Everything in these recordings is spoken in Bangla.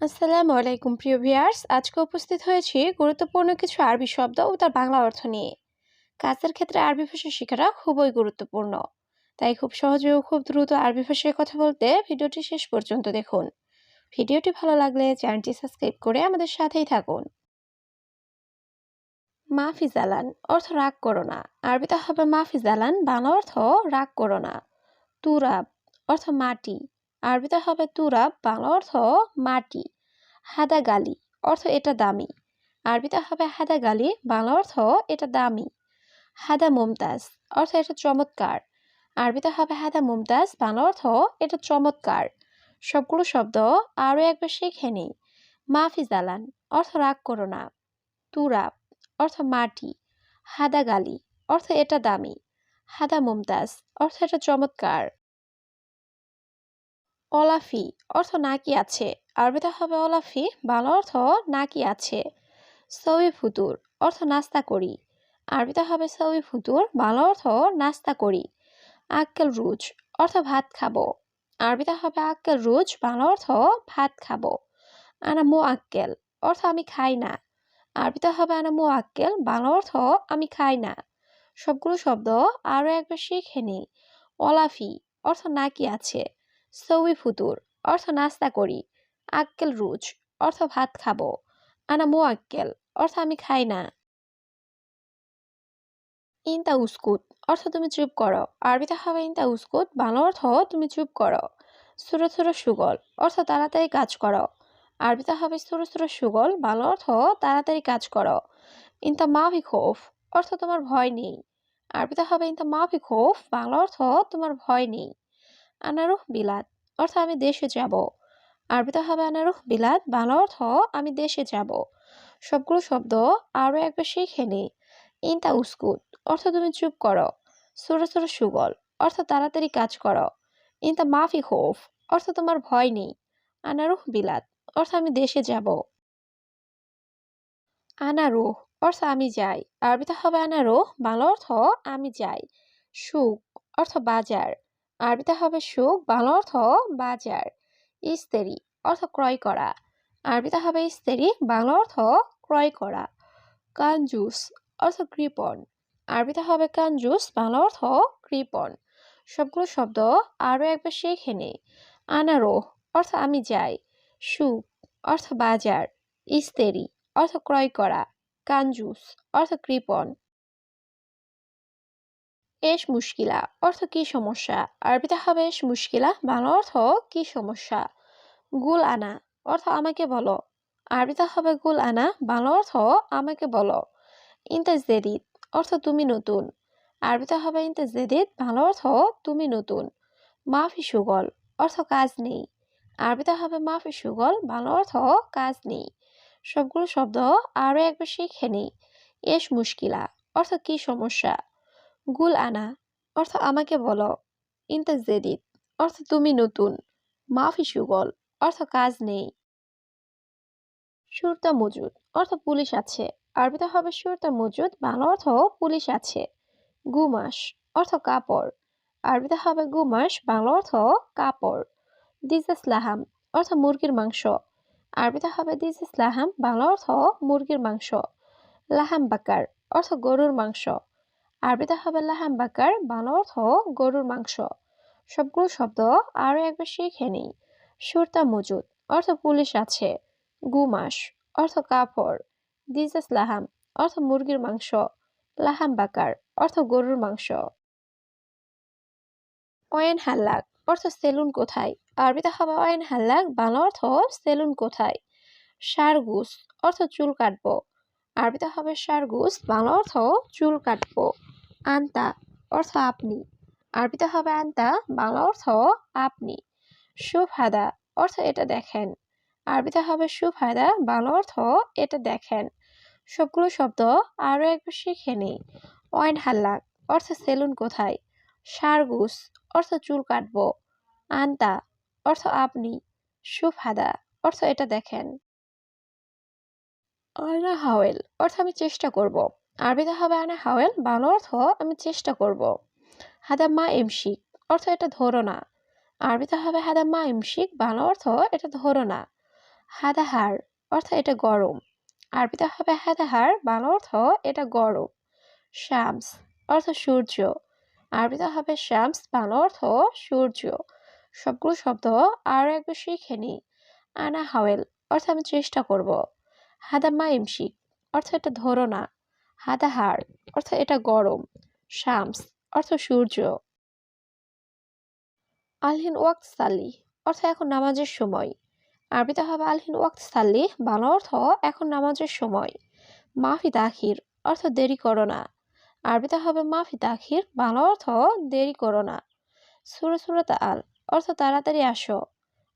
আসসালামু আলাইকুম, প্রিয় ভিয়ার্স আজকে উপস্থিত হয়েছি গুরুত্বপূর্ণ কিছু আরবি শব্দ ও তার বাংলা অর্থ নিয়ে। কাজের ক্ষেত্রে আরবি ভাষা শেখাটা খুবই গুরুত্বপূর্ণ। তাই খুব সহজে ও খুব দ্রুত আরবি ভাষায় কথা বলতে ভিডিওটি শেষ পর্যন্ত দেখুন। ভিডিওটি ভালো লাগলে চ্যানেলটি সাবস্ক্রাইব করে আমাদের সাথেই থাকুন। মাফি জালান অর্থ রাগ করো না। আরবিতে হবে মাফি জালান বাংলা অর্থ রাগ করো না। তুরাব, অর্থ মাটি। আরবিতে হবে তুরাব বাংলা অর্থ মাটি হাদা গালি অর্থ এটা দামি। আরবিতে হবে হাদা গালি বাংলা অর্থ এটা দামি। হাদা মুমতাজ অর্থ এটা চমৎকার। আরবিতে হবে হাদা মুমতাজ বাংলা অর্থ এটা চমৎকার। সবগুলো শব্দ আরও একবার শিখে নিই। মাফি জালান অর্থ রাগ করো না। তুরাব অর্থ মাটি। হাদা গালি অর্থ এটা দামি। হাদা মুমতাজ অর্থ এটা চমৎকার। অলাফি অর্থ নাকি আছে। আরবিতে হবে অলাফি, বাংলা অর্থ নাকি আছে। সৌই ফুতুর অর্থ নাস্তা করি। আরবিতে হবে সৌই ফুতুর, বাংলা অর্থ নাস্তা করি। আক্কেল রুজ অর্থ ভাত খাব। আরবিতে হবে আক্কেল রুজ, বাংলা অর্থ ভাত খাব। আনা মো আক্কেল অর্থ আমি খাই না। আরবিতে হবে আনা মো আক্কেল বাংলা অর্থ আমি খাই না। সবগুলো শব্দ আরও একবার শিখে নিই। অলাফি অর্থ নাকি আছে। সৌই ফুতুর, অর্থ নাস্তা করি, আক্কেল রুজ, অর্থ ভাত খাব। আনা মো আক্কেল, অর্থ আমি খাই না। ইনতা উস্কুত, অর্থ তুমি চুপ করো। আরবিতে হবে ইনতা উস্কুত, বাংলা অর্থ তুমি চুপ করো। ছোট ছোট সুগল, অর্থ তাড়াতাড়ি কাজ করো। আরবিতে হবে ছোট ছোট সুগল, বাংলা অর্থ তাড়াতাড়ি কাজ করো। ইনতা মাফি খোফ, অর্থ তোমার ভয় নেই। আরবিতে হবে ইনতা মাফি খোফ, বাংলা অর্থ তোমার ভয় নেই। আনারুহ বিলাত, অর্থ আমি দেশে যাব। আরবিতে হবে আনারুহ বিলাত, বাংলা অর্থ আমি দেশে যাব। সবগুলো শব্দ আরও একবার শিখে নিই। ইনতা উস্কুত, অর্থ তুমি চুপ করো। ছোট ছোট সুগল, অর্থ তাড়াতাড়ি কাজ করো। ইনতা মাফি হোফ অর্থ তোমার ভয় নেই। আনারুহ বিলাত, অর্থ আমি দেশে যাব। আনারুহ, অর্থ আমি যাই। আরবিতে হবে আনারুহ, বাংলা অর্থ আমি যাই। সুখ, অর্থ বাজার। আরবিতে হবে সুখ, বাংলা অর্থ বাজার ইস্তেরি অর্থ ক্রয় করা। আরবিতে হবে ইস্তেরি বাংলা অর্থ ক্রয় করা। কাঞ্জুস অর্থ কৃপণ। আরবিতে হবে কাঞ্জুস বাংলা অর্থ কৃপণ। সবগুলো শব্দ আরও একবার শিখে নেই। আনারোহ অর্থ আমি যাই। সুখ অর্থ বাজার। ইস্তেরি অর্থ ক্রয় করা। কাঞ্জুস অর্থ কৃপণ। এস মুশকিলা, অর্থ কি সমস্যা? আরবিতে হবে এস মুশকিলা, বাংলা অর্থ কি সমস্যা? গুল আনা, অর্থ আমাকে বলো। আরবিতে হবে গুল আনা, বাংলা অর্থ আমাকে বলো। ইনতে জেদিদ অর্থ তুমি নতুন। আরবিতে হবে ইনতে জেদিদ বাংলা অর্থ তুমি নতুন। মাফি সুগল, অর্থ কাজ নেই। আরবিতে হবে মাফি সুগল, বাংলা অর্থ কাজ নেই। সবগুলো শব্দ আরও একবার শিখে নেই। এস মুশকিলা, অর্থ কি সমস্যা? গুল আনা, অর্থ আমাকে বলো। ইনতে জেদিদ অর্থ তুমি নতুন। মাফি সুগল অর্থ কাজ নেই। সুরতা মজুদ, অর্থ পুলিশ আছে। আরবিতে হবে সুরতা মজুদ, বাংলা অর্থ পুলিশ আছে। গুমাস, অর্থ কাপড়। আরবিতে হবে গুমাস, বাংলা অর্থ কাপড়। দিজাস লাহাম, অর্থ মুরগির মাংস। আরবিতে হবে দিজাস লাহাম, বাংলা অর্থ মুরগির মাংস। লাহাম বাকার, অর্থ গরুর মাংস। আরবিতে লাহাম বাকার বাংলা অর্থ গরুর মাংস। সবগুলো শব্দ আরও একবার শিখে নিই। সুরতা মজুদ, অর্থ পুলিশ আছে। গুমাস, অর্থ কাপড়। দিজাস লাহাম, অর্থ মুরগির মাংস। লাহাম বাকার অর্থ গরুর মাংস। অয়েন হাল্লাক, অর্থ সেলুন কোথায়? আরবিতে হবে অয়েন হাল্লাক, বাংলা অর্থ সেলুন কোথায়? সারগুস, অর্থ চুল কাটবো। আরবিতে হবে সারগুস, বাংলা অর্থ চুল কাটবো। আন্তা অর্থ আপনি। আরবিতে হবে আন্তা, বাংলা অর্থ আপনি। সুফাদা অর্থ এটা দেখেন। আরবিতে হবে সুফায়দা বাংলা অর্থ এটা দেখেন। সবগুলো শব্দ আরও একবার শিখে নিই। ওয়াইন হাল্লাক অর্থ সেলুন কোথায়? সারগুস অর্থ চুল কাটব। আন্তা অর্থ আপনি। সুফাদা অর্থ এটা দেখেন। আনা হাওয়েল অর্থ আমি চেষ্টা করব। আরবিতে হবে আনা হাওয়েল, বাংলা অর্থ আমি চেষ্টা করব। হাদা মা এমশিক অর্থ এটা ধরো না। আরবিতে হবে হাদা মা এমশিক বাংলা অর্থ এটা ধরো না। হাদা হার, অর্থ এটা গরম। আরবিতে হবে হাদা হার, বাংলা অর্থ এটা গরম। শামস, অর্থ সূর্য। আরবিতে হবে শামস, বাংলা অর্থ সূর্য। সবগুলো শব্দ আরও একবার শিখে নি। আনা হাওয়েল, অর্থ আমি চেষ্টা করব। হাদা মা ইমশিক, অর্থ এটা ধরো না। হাদাহার অর্থ এটা গরম। শামস অর্থ সূর্য। আলহিন ওয়াক্ত সাল্লি অর্থ এখন নামাজের সময়। আরবিতে হবে আলহিন ওয়াক্ত সাল্লি, বাংলা অর্থ এখন নামাজের সময়। মাফি তাখির অর্থ দেরি করো না। আরবিতে হবে মাফি তাখির বাংলা অর্থ দেরি করো না। সুরে সুরত আল, অর্থ তাড়াতাড়ি আসো।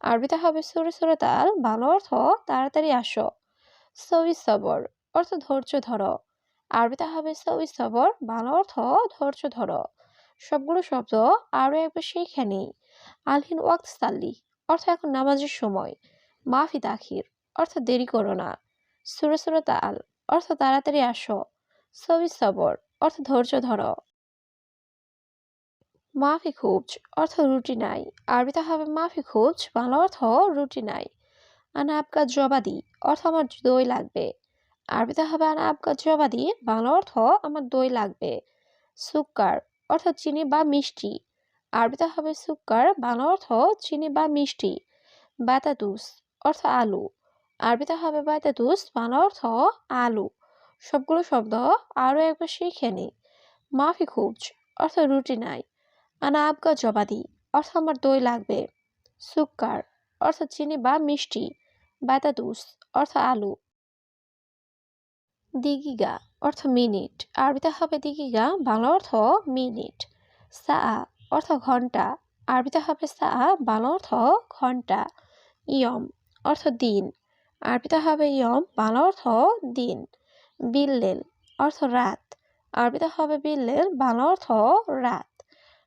আরবিতে হবে সুরে সুরত আল, বাংলা অর্থ তাড়াতাড়ি আসো। সবি সবর, অর্থ ধৈর্য ধরো। আরবিতে হবে সবি সবর বাংলা অর্থ ধৈর্য ধরো। সবগুলো শব্দ আরও একবার শিখে নিই। আলহিন ওয়াক্ত সাল্লি অর্থ এখন নামাজের সময়। মাফি তাখির, অর্থ দেরি করো না। সুরে আল অর্থ তাড়াতাড়ি আসো। সবি সবর, অর্থ ধৈর্য ধরো। মাফি খুবজ, অর্থ রুটি নাই। আরবিতে হবে মাফি খুবজ, বাংলা অর্থ রুটি নাই। আনা আপকা জবাদি, অর্থ আমার দই লাগবে। আরবিতে হবে আনা আপকা জবাদি বাংলা অর্থ আমার দই লাগবে। সুক্কার অর্থাৎ চিনি বা মিষ্টি। আরবিতে হবে সুক্কার, বাংলা অর্থ চিনি বা মিষ্টি। বাতাতুস অর্থ আলু। আরবিতে হবে বাতাতুস, বাংলা অর্থ আলু। সবগুলো শব্দ আরও একবার শিখে নি। মাফি খুবজ অর্থ রুটি নাই। আনা আবগা জবাদি অর্থ আমার দই লাগবে। সুক্কার অর্থ চিনি বা মিষ্টি। বাতাতুস অর্থ আলু। দিগিগা অর্থ মিনিট। আরবিতে হবে দিগিগা, বাংলা অর্থ মিনিট। সা অর্থ ঘণ্টা। আরবিতে হবে সা বাংলা অর্থ ঘণ্টা। ইয়ম অর্থ দিন। আরবিতে হবে ইয়ম, বাংলা অর্থ দিন। বিল্লেল অর্থ রাত। আরবিতে হবে বিল্লেল, বাংলা অর্থ রাত।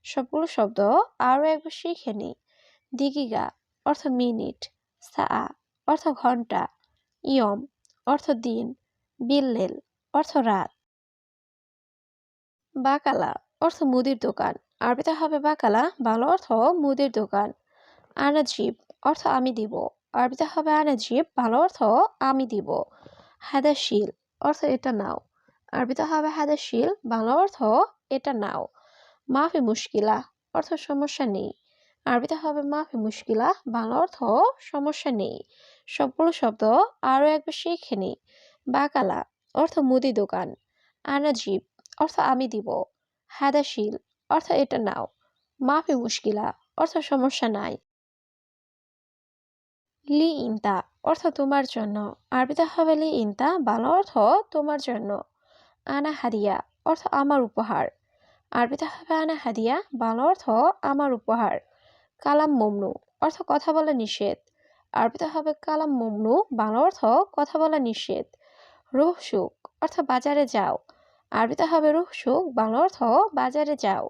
সবগুলো শব্দ আরও একবার শিখে নিই। দিগিগা অর্থ মিনিট। সা অর্থ ঘণ্টা। ইয়ম অর্থ দিন। বিল্লেল, অর্থ রাত। বাকালা, অর্থ মুদির দোকান। আরবিতে হবে বাকালা, বাংলা অর্থ মুদির দোকান। আনাজিব, অর্থ আমি দিব। আরবিতে হবে আনাজিব ভালো অর্থ আমি দিব। হাদাশিল, অর্থ এটা নাও। আরবিতে হবে হাদাশিল, বাংলা অর্থ এটা নাও। মাফি মুশকিলা, অর্থ সমস্যা নেই। আরবিতে হবে মাফি মুশকিলা, বাংলা অর্থ সমস্যা নেই। সবগুলো শব্দ আরও একবার শিখে নিই। বাকালা, অর্থ মুদি দোকান, আনাজিব, অর্থ আমি দিব, হাদাশিল, অর্থ এটা নাও, মাফি মুশকিলা, অর্থ সমস্যা নাই। লি ইনতা, অর্থ তোমার জন্য, আরবিতে হবে লি ইনতা, বাংলা অর্থ তোমার জন্য, আনা হাদিয়া, অর্থ আমার উপহার, আরবিতে হবে আনা হাদিয়া, বাংলা অর্থ আমার উপহার, কালাম মমনু, অর্থ কথা বলা নিষেধ, আরবিতে হবে কালাম মমনু, বাংলা অর্থ কথা বলা নিষেধ রুহ সুখ অর্থ বাজারে যাও। আরবিতে হবে রুহ সুখ, বাংলা অর্থ বাজারে যাও।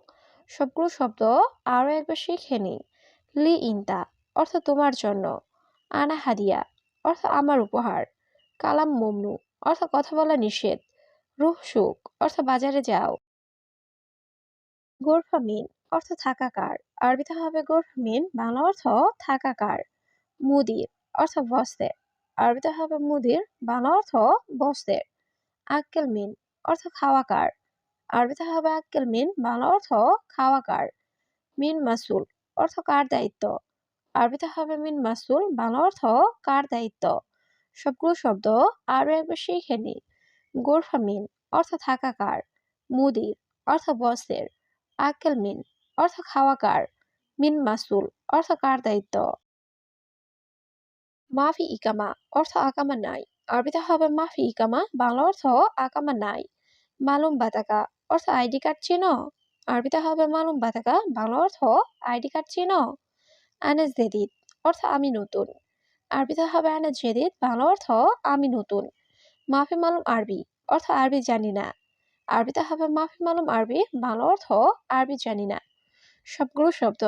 সবগুলো শব্দ আরও একবার শিখে নি লি ইনতা, অর্থ তোমার জন্য। আনা হাদিয়া, অর্থ আমার উপহার। কালাম মমনু, অর্থ কথা বলা নিষেধ। রুহ সুখ, অর্থ বাজারে যাও। গোরফামিন অর্থ থাকাকার। আরবিতে হবে গোরফামিন বাংলা অর্থ থাকাকার। মুদির, অর্থ বস্তের আরবিতে হবে মুদির, বাংলা অর্থ বস্তের আক্কেল মিন অর্থ খাওয়াকার। আরবিতে হবে আক্কেল মিন, বাংলা অর্থ খাওয়াকার। মিন মাসুল অর্থ কার দায়িত্ব? আরবিতে হবে মিন মাসুল, বাংলা অর্থ কার দায়িত্ব? সবগুলো শব্দ আরও একবার শিখে নি গোরফা মিন অর্থ থাকাকার। মুদির অর্থ বসের আক্কেল মিন অর্থ খাওয়াকার। মিন মাসুল অর্থ কার দায়িত্ব? মাফি ইকামা অর্থ আকামা নাই। আরবিতে হবে মাফি ইকামা, বাংলা অর্থ আকামা নাই। মালুম বাতাকা অর্থ আইডি কার্ড চিনো। আরবিতে হবে মালুম বাতাকা, বাংলা অর্থ আইডি কার্ড চিনো। আনেস জেদিদ অর্থ আমি নতুন। আরবিতে হবে আনেস জেদিদ, বাংলা অর্থ আমি নতুন। মাফি মালুম আরবি অর্থ আরবি জানি না। আরবিতে হবে মাফি মালুম আরবি, বাংলা অর্থ আরবি জানি না। সবগুলো শব্দ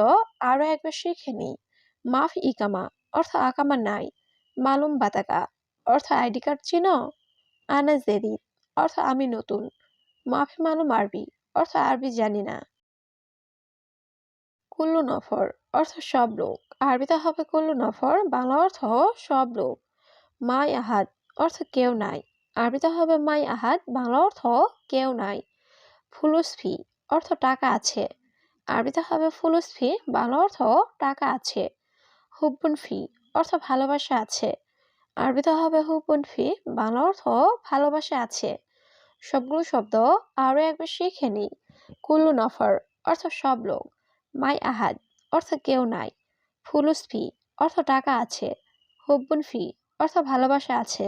আরও একবার শিখে নিই। মাফি ইকামা অর্থ আকামা নাই, মালুম বাতাকা। অর্থ আইডি কার্ড চিনো? আনা জেদিদ অর্থ আমি নতুন। মাফি মালুম আরবি। অর্থ আরবি জানি না। কুল্লু নফর। অর্থ সব লোক। আরবিতে হবে কুল্লু নফর, বাংলা অর্থ সব লোক। মাই আহাদ। অর্থ কেউ নাই। আরবিতে হবে মাই আহাদ, বাংলা অর্থ কেউ নাই। ফুলুস ফি অর্থ টাকা আছে। আরবিতে হবে ফুলুস ফি বাংলা অর্থ টাকা আছে। হুব্বুন ফি, অর্থ ভালোবাসা আছে। আরবিতে হবে হুব্বুন ফি, বাংলা অর্থ ভালোবাসা আছে। সবগুলো শব্দ আরও একবার শিখে নিই। কুল্লু নফর, অর্থ সব লোক। মাই আহাদ, অর্থ কেউ নাই। ফুলুস ফি, অর্থ টাকা আছে। হুব্বুন ফি, অর্থ ভালোবাসা আছে।